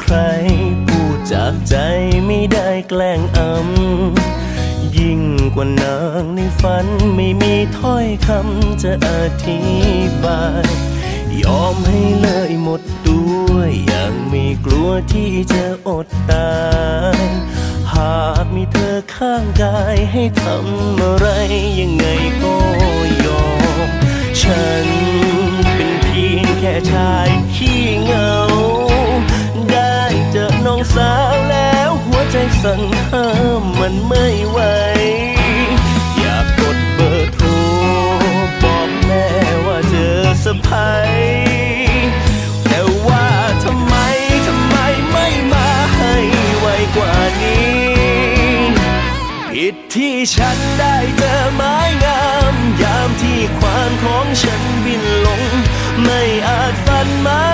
ใคร พูดจากใจไม่ได้แกล้งอำ ยิ่งกว่านางในฝันไม่มีถ้อยคำจะอธิบาย ยอมให้เลยหมดตัวอย่างไม่กลัวที่จะอดตายหากมีเธอข้างกายให้ทำอะไรยังไงก็ยอม ฉันเป็นเพียงแค่ชายขี้เหงา น้องสาวแล้วหัวใจสั่นห้ามมันไม่ไหว อยากกดเบอร์โทรบอกแม่ว่าเจอสะพายแต่ว่าทำไมทำไมไม่มาให้ไวกว่านี้ ผิดที่ฉันได้เจอไม้งาม ยามที่ควานของฉันบินลง ไม่อาจฟันมา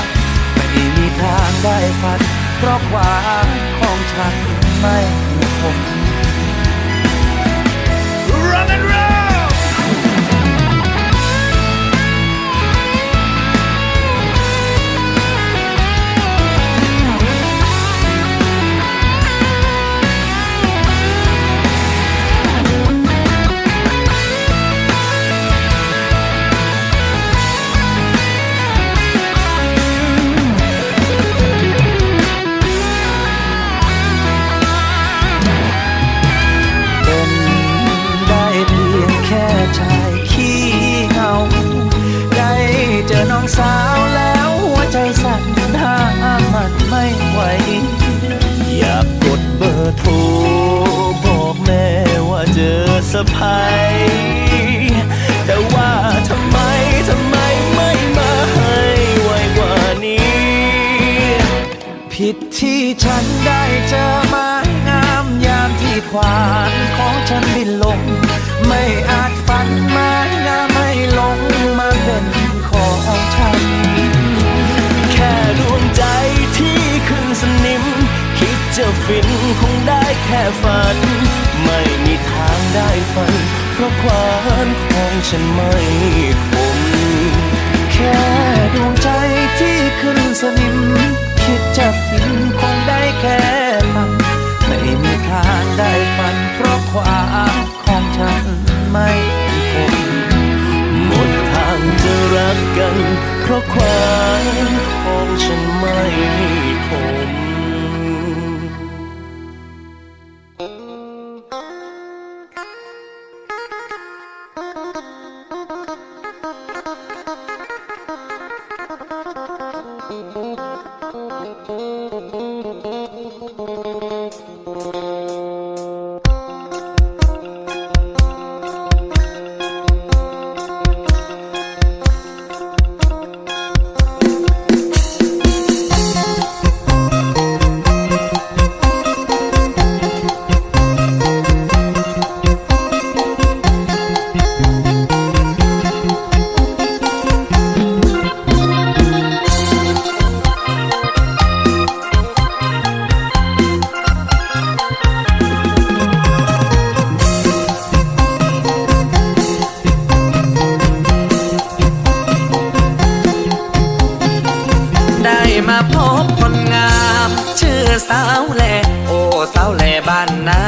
ทางได้ฝันเพราะความของฉันไม่คง Rock and roll อสะพายแต่ว่าทำไมทำไมไม่มาให้ไวกว่านี้ ผิดที่ฉันได้เจอไม้งามยามที่ควานของฉันบินลง ไม่อาจฝันไม้งามไม่ลงมาเป็นของฉัน แค่ดวงใจที่ขึ้นสนิม คิดจะฟินคงได้แค่ฝัน ได้ฝัน เพราะความของฉันไม่คม แค่ดวงใจที่ขึ้นสนิม คิดจะ าวแล โอ้สาวแหล่บ้านนา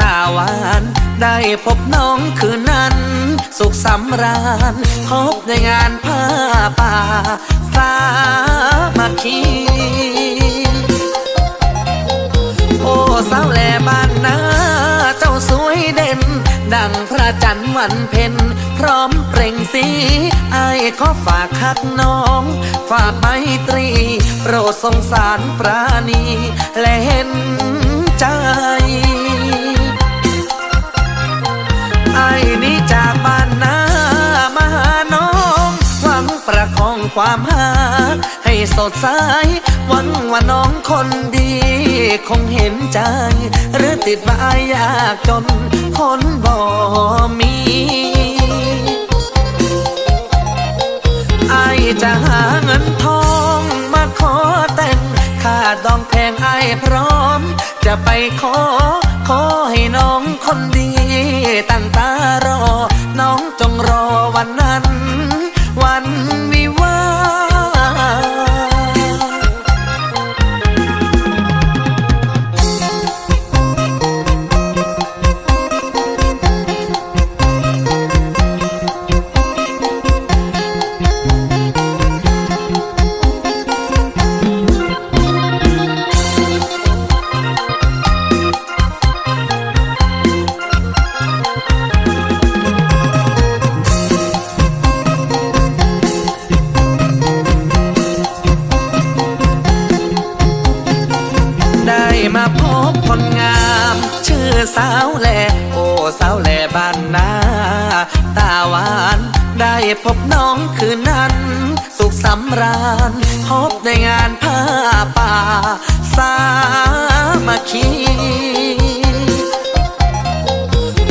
ตาหวานได้พบน้องคืนนั้น สุขสำราญพบในงานผ้าป่าสามัคคีโอ้สาวแหล่บ้านนาเจ้าสวยเด่น ดังพระจันทร์วันเพ็ญพร้อมเปล่งสีย ขอฝากคักน้อง ฝากไมตรี โปรดสงสารปราณี และเห็นใจไอ้นี่จากบ้านนามาหาน้อง หวังประคองความหา ให้สดใสหวังว่าน้องคนดี คงเห็นใจ หรือติดว่าอายยากจนคนบ่มี จะหาเงินทองมาขอแต่งค่าดองแพงไอพร้อม จะไปขอ ขอให้น้องคนดี ตั้งตารอ น้องจงรอวันนั้นวัน พบน้องคืนนั้น สุขสำราญ พบในงานผ้าป่า สามัคคี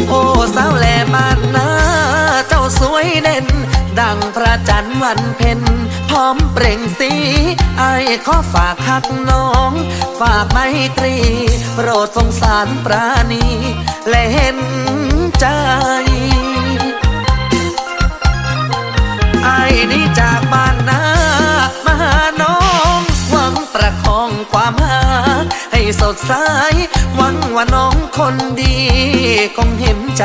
โอ้สาวแหล่บ้านนาเจ้าสวยเด่น ดังพระจันทร์วันเพ็ญพร้อมเปล่งสี ไอ้ขอฝากคักน้อง ฝากไมตรี โปรดสงสารปราณี และเห็นใจ นี้จากบ้านนามาหาน้องหวังประคองความหาให้สดใสหวังว่าน้องคนดีคงเห็นใจ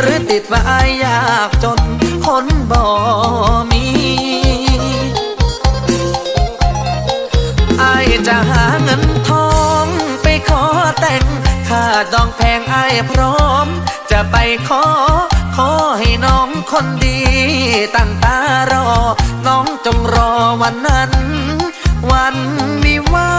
หรือติดว่าอายยากจนคนบ่มี ดองแพงอายพร้อม จะไปขอ ขอให้น้องคนดีตั้งตารอ น้องจงรอวันนั้น วันมิวา